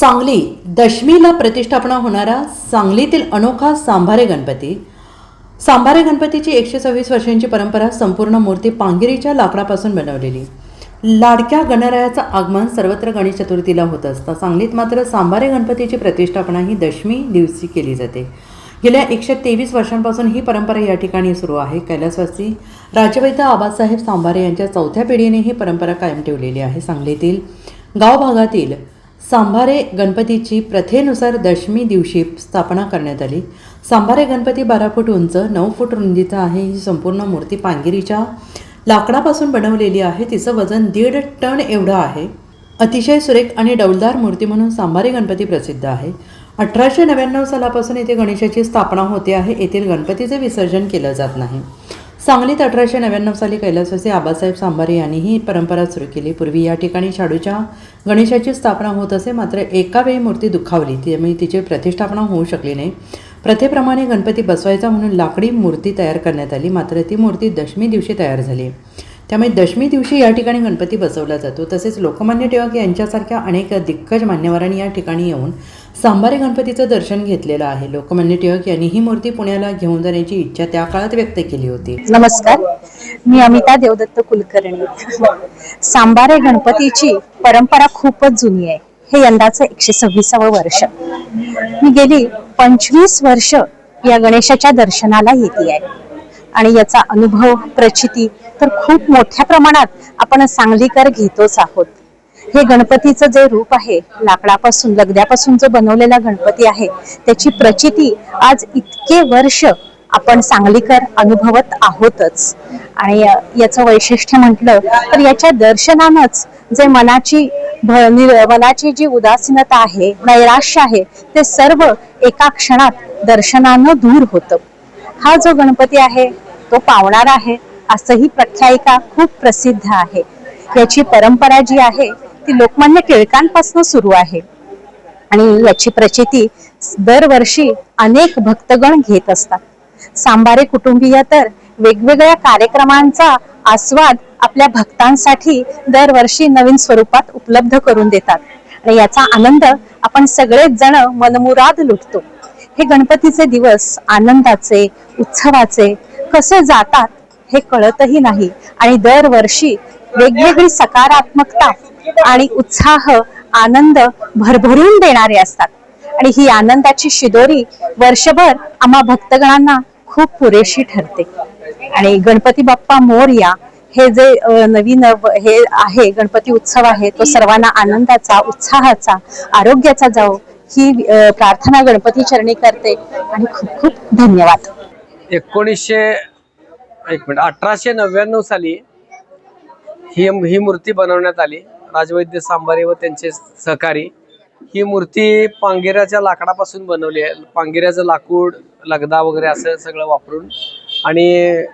सांगली दशमीला प्रतिष्ठापना होणारा सांगलीतील अनोखा सांभारे गणपती. सांभारे गणपतीची एकशे सव्वीस वर्षांची परंपरा संपूर्ण मूर्ती पांगिरीच्या लाकडापासून बनवलेली. लाडक्या गणरायाचं आगमन सर्वत्र गणेश चतुर्थीला होत असतं. सांगलीत मात्र सांभारे गणपतीची प्रतिष्ठापना ही दशमी दिवशी केली जाते. गेल्या एकशे तेवीस वर्षांपासून ही परंपरा या ठिकाणी सुरू आहे. कैलासवासी राजवैद्य आबासाहेब सांभारे यांच्या चौथ्या पिढीने ही परंपरा कायम ठेवलेली आहे. सांगलीतील गाव भागातील सांभारे गणपतीची प्रथेनुसार दशमी दिवशी स्थापना करण्यात आली. सांभारे गणपती बारा फूट उंच नऊ फूट रुंदीचा आहे. ही संपूर्ण मूर्ती पांगिरीच्या लाकडापासून बनवलेली आहे. तिचं वजन दीड टन एवढं आहे. अतिशय सुरेख आणि डौलदार मूर्ती म्हणून सांभारे गणपती प्रसिद्ध आहे. अठराशे नव्याण्णव सालापासून येथे गणेशाची स्थापना होते आहे. येथील गणपतीचे विसर्जन केलं जात नाही. सांगलीत अठराशे नव्याण्णव साली कैलासवासी आबासाहेब सांभारे यांनी ही परंपरा सुरू केली. पूर्वी या ठिकाणी शाडूच्या गणेशाची स्थापना होत असे मात्र एका वेळी मूर्ती दुखावली. त्यामुळे तिची प्रतिष्ठापना होऊ शकली नाही. प्रथेप्रमाणे गणपती बसवायचा म्हणून लाकडी मूर्ती तयार करण्यात आली मात्र ती मूर्ती दशमी दिवशी तयार झाली. त्यामुळे दशमी दिवशी या ठिकाणी गणपती बसवला जातो. तसेच लोकमान्य टिळक यांच्यासारख्या अनेक दिग्गज मान्यवरांनी या ठिकाणी येऊन सांबारे गणपतीचं दर्शन घेतलेलं आहे. लोकमान्य टिळक यांनी ही मूर्ती पुण्याला घेऊन जाण्याची इच्छा त्या काळात व्यक्त केली होती. नमस्कार. मी अमिता देवदत्त कुलकर्णी. सांबारे गणपतीची परंपरा खूपच जुनी आहे. हे यंदाचं एकशे सव्वीसावं वर्ष. मी गेली पंचवीस वर्ष या गणेशाच्या दर्शनाला येते आहे. आणि याचा अनुभव प्रचिती तर खूप मोठ्या प्रमाणात आपण सांगलीकर घेतोच आहोत. हे गणपतीचं जे रूप आहे लाकडापासून लगद्यापासून जो बनवलेला गणपती आहे त्याची प्रचिती आज इतके वर्ष आपण सांगलीकर अनुभवत आहोतच. आणि याचं वैशिष्ट्य म्हटलं तर याच्या दर्शनानंच जे मनाची मनाची जी उदासीनता आहे नैराश्य आहे ते सर्व एका क्षणात दर्शनानं दूर होतं. हा जो गणपती आहे तो पावणार आहे असंही प्रख्यायिका खूप प्रसिद्ध आहे. याची परंपरा जी आहे ती लोकमान्य टिळकांपासून सुरू आहे. आणि याची प्रचिती दरवर्षी अनेक भक्तगण घेत असतात. सांबारे कुटुंबीय तर वेगवेगळ्या कार्यक्रमांचा आस्वाद आपल्या भक्तांसाठी दरवर्षी नवीन स्वरूपात उपलब्ध करून देतात. आणि याचा आनंद आपण सगळेच जण मनमुराद लुटतो. हे गणपतीचे दिवस आनंदाचे उत्सवाचे कसे जातात हे कळतही नाही. आणि दरवर्षी वेगवेगळी सकारात्मकता आणि उत्साह आनंद भरभरून देणारे असतात. आणि ही आनंदाची शिदोरी वर्षभर आम्हा भक्तगणांना खूप पुरेशी ठरते. आणि गणपती बाप्पा मोरया हे जे नवीन हे आहे गणपती उत्सव आहे तो सर्वांना आनंदाचा उत्साहाचा आरोग्याचा जाओ ही प्रार्थना गणपती चरणी करते आणि खूप खूप धन्यवाद. एकोणीसशे एक मिनिट अठराशे नव्याण्णव साली ही ही मूर्ती बनवण्यात आली. राजवैद्य सांबारे व त्यांचे सहकारी ही मूर्ती पांगिऱ्याच्या लाकडापासून बनवली आहे. पांगिऱ्याचं लाकूड लगदा वगैरे असं सगळं वापरून आणि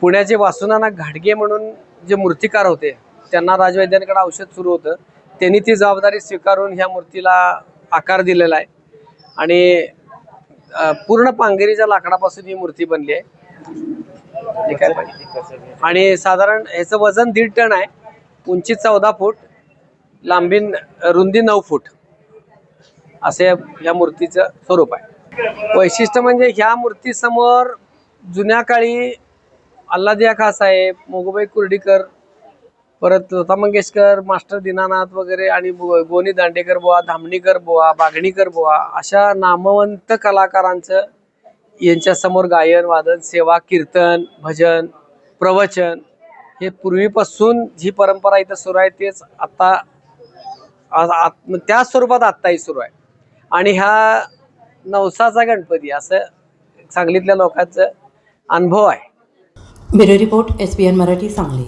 पुण्याचे वासुनाना घाटगे म्हणून जे मूर्तिकार होते त्यांना राजवैद्यांकडे औषध सुरू होतं. त्यांनी ती जबाबदारी स्वीकारून ह्या मूर्तीला आकार दिलेला आहे. आणि पूर्ण पांगेरीच्या लाकडापासून ही मूर्ती बनली आहे. आणि साधारण ह्याचं वजन दीड टन आहे. उंची चौदा फूट लांबी रुंदी नऊ फूट. असे या मूर्तीचं स्वरूप आहे. वैशिष्ट्य म्हणजे ह्या मूर्तीसमोर जुन्या काळी अल्लादिया खासाहेब साहेब कुर्डीकर परत लता मंगेशकर मास्टर दीनानाथ वगैरे आणि गोनी दांडेकर बुवा धामणीकर बुवा बागणीकर बुवा अशा नामवंत कलाकारांचं यांच्यासमोर गायन वादन सेवा कीर्तन भजन प्रवचन हे पूर्वीपासून जी परंपरा इथं सुरू आहे तेच आत्ता त्या स्वरूपात आत्ताही सुरू आहे. आणि ह्या नवसाचा गणपती असं सांगलीतल्या लोकांचं अनुभव आहे. Bureau report S B N Marathi Sangli.